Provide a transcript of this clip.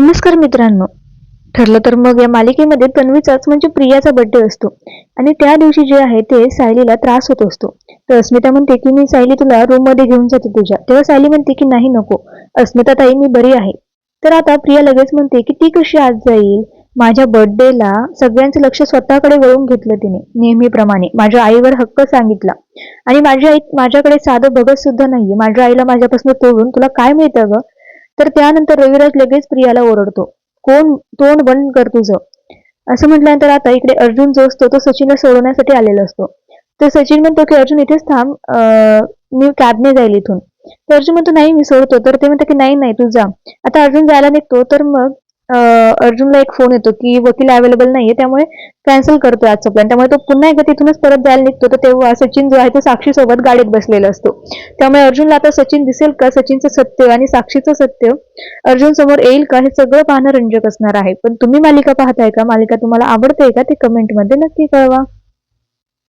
नमस्कार मित्रांनो. ठरलं तर मग या मालिकेमध्ये तन्वीचाच म्हणजे प्रियाचा बर्थडे असतो. आणि त्या दिवशी जे आहे ते सायलीला त्रास होत असतो. तर अस्मिता म्हणते की मी सायली तुला रूममध्ये घेऊन जाते तुझ्या तेव्हा सायली म्हणते की नाही नको. अस्मिता ताई मी बरी आहे. तर आता प्रिया लगेच म्हणते की ती कशी आज जाईल? माझ्या बर्थडेला सगळ्यांचं लक्ष स्वतःकडे वळून घेतलं तिने नेहमीप्रमाणे. माझ्या आईवर हक्क सांगितला. आणि माझी आई माझ्याकडे साधं बघत सुद्धा नाहीये. माझ्या आईला माझ्यापासून तोडून तुला काय मिळतं ग? तर त्यानंतर रविराज लगेच प्रियाला ओरडतो. कोण तोंड बंद कर तुझं. असं म्हटल्यानंतर आता इकडे अर्जुन जो असतो तो सचिनला सोडवण्यासाठी आलेला असतो. तर सचिन म्हणतो की अर्जुन इथेच थांब. मी कॅबने जाईल इथून. तर अर्जुन म्हणतो नाही मी सोडतो. तर ते म्हणतात की नाही नाही तू जा. आता अर्जुन जायला निघतो तर मग अर्जुनला एक फोन येतो की वकील अवेलेबल नाहीये त्यामुळे कॅन्सल करतो आजचा प्लॅन त्यामुळे तो पुन्हा एकदा तिथूनच परत जायला निघतो. तर तेव्हा सचिन जो आहे तो साक्षी सोबत गाडीत बसलेला असतो. त्यामुळे अर्जुनला आता सचिन दिसेल का? सचिनचं सत्य आणि साक्षीचं सत्य अर्जुन समोर येईल का? हे सगळं पाहणं रंजक असणार आहे. पण तुम्ही मालिका पाहताय का? मालिका तुम्हाला आवडते का? ते कमेंटमध्ये नक्की कळवा.